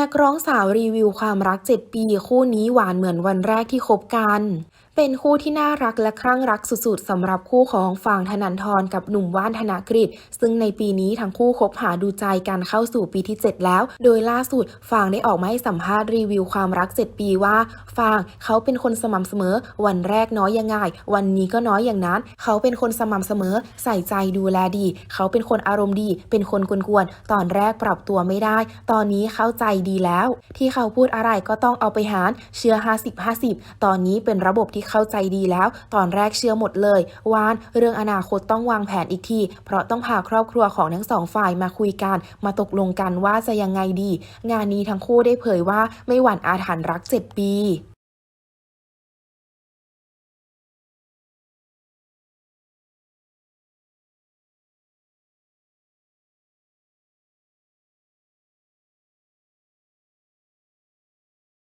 นักร้องสาวรีวิวความรัก 7 ปี คู่นี้หวานเหมือนวันแรกที่คบกัน เป็นคู่ที่น่ารักและคลั่งรักสุดๆสำหรับคู่ของฟางธนันทรกับหนุ่มว่านธนกฤษซึ่งในปีนี้ทั้งคู่คบหาดูใจกันเข้าสู่ปีที่ 7 แล้ว โดยล่าสุดฟางได้ออกมาให้สัมภาษณ์รีวิวความรัก 7 ปีว่าฟางเขาเป็นคนสม่ำเสมอ วันแรกน้อยยังไงวันนี้ก็น้อยอย่างนั้น เขาเป็นคนสม่ำเสมอ ใส่ใจดูแลดี เขาเป็นคนอารมณ์ดี เป็นคนกวนๆตอนแรกปรับตัวไม่ได้ ตอนนี้เข้าใจดีแล้ว ที่เขาพูดอะไรก็ต้องเอาไปหารเชื่อ 50-50 ตอนนี้เป็นระบบที่ที่เข้าใจดีแล้ว ตอนแรกเชื่อหมดเลย วาน เรื่องอนาคตต้องวางแผนอีกที เพราะต้องพาครอบครัวของทั้งสองฝ่ายมาคุยกัน มาตกลงกันว่าจะยังไงดี งานนี้ทั้งคู่ได้เผยว่าไม่หวั่นอาถรรพ์รัก 7 ปี